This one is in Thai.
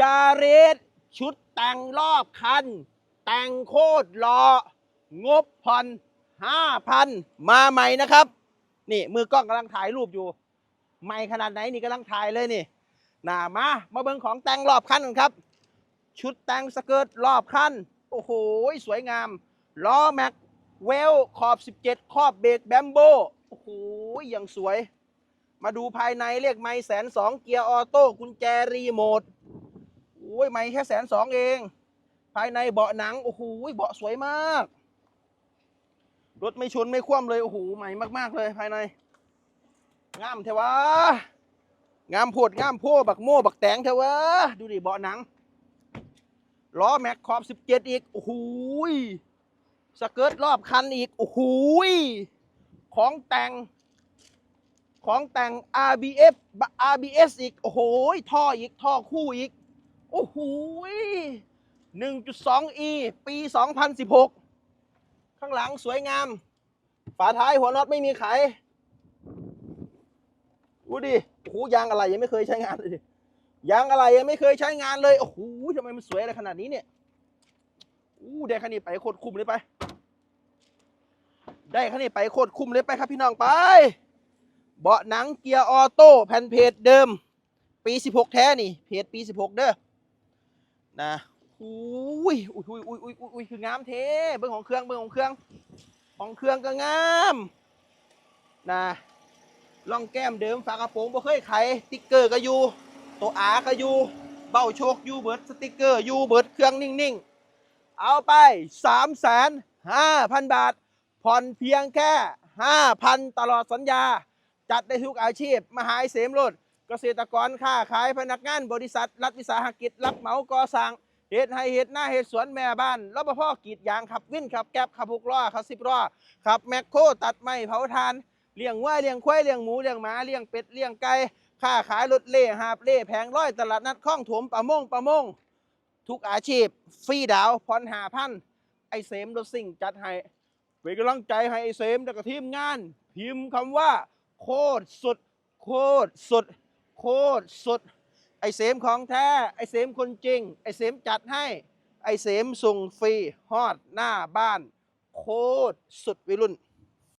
ยาเรสชุดแต่งรอบคัน แต่งโคตรหล่องบผ่อนห้าพันมาใหม่นะครับ นี่มือกล้องกำลังถ่ายรูปอยู่ ใหม่ขนาดไหนนี่กำลังถ่ายเลยนี่น่ามามาเบิ่งของแต่งรอบคันกันครับ ชุดแต่งสเกิร์ตรอบคัน โอ้โห สวยงามล้อแม็กเวลขอบ 17 ขอบเบรกแบมโบโอ้โหอย่างสวย มาดูภายในเรียกไม่แสนสองเกียร์ออโต้กุญแจรีโมท ยไม่แค่แสนสองเอง ภายในเบาะหนังโอ้โหเบาะสวยมาก รถไม่ชนไม่คว่ำเลยโอ้โหใหม่มาก ๆ เลยภายในงามเทวะงามโพดงามโพบักโม่บักแตงเทวะดูดิเบาะหนังล้อแม็กขอบ17อีกโอ้โหยสเกิร์ตรอบคันอีกโอ้โหยของแต่ง ของแต่ง RBF RBS อีก โอ้โหยท่ออีก ท่อคู่อีก โอ้โห 1.2e ปี 2016 ข้างหลังสวยงาม ฝาท้ายหัวน็อตไม่มีไขดูดิโอ้โหยางอะไรยังไม่เคยใช้งานเลยดิยางอะไรยังไม่เคยใช้งานเลย โอ้โหทำไมมันสวยอะไรขนาดนี้เนี่ยอู้ได้คันนี้ไปโคตรคุ้มเลยไป ได้คันนี้ไปโคตรคุ้มเลยไปครับพี่น้องไป เบาะหนังเกียร์ออโต้แผ่นเพจเดิม ปี 16 แท้นี่ เพจปี 16 เด้อ นะอุ้ยอุ้ยอุ้ยอุ้ยอุ้ยอุ้ยคืองามเท่เบิ้งของเครื่องเบิ้งของเครื่อง ของเครื่องก็งามนะล่องแก้มเดิมฝากระโปรงบ่เคยไขติ๊กเกอร์ก็อยู่ตัวอาก็อยู่เบ้าโชคอยู่เบิร์ดสติ๊กเกอร์อยู่เบิร์ดเครื่องนิ่งๆ เอาไป3 5 0 0 0 0บาท ผ่อนเพียงแค่5,000ตลอดสัญญา จัดได้ทุกอาชีพ มหาเสมรถ เกษตรกรค้าขายพนักงานบริษัท รัฐวิสาหกิจ รับเหมาก่อสร้างเหตุให้เหตุหน้าเหตุสวนแม่บ้านรปภกรีดยางขับวิ่นขับแก๊บขับหกล้อขับสิบล้อขับแมคโครตัดไม้เผาทานเลี้ยงวัวเลี้ยงควายเลี้ยงหมูเลี้ยงหมาเลี้ยงเป็ดเลี้ยงไก่ค้าขายรถเล่หาบเล่แผงร้อยตลาดนัดคลองถมประมงประมง ทุกอาชีพ ฟรีดาวผ่อนหาพันไอเสมรถสิ่งจัดให้เป็นกำลังใจให้ไอเสมและก็ทีมงาน พิมพ์คำว่า โคตรสุด โคตรสุด โคตรสุด ไอเสมของแท้ ไอเสมคนจริง ไอเสมจัดให้ ไอเสมส่งฟรีฮอดหน้าบ้าน โคตรสุดวิรุ่น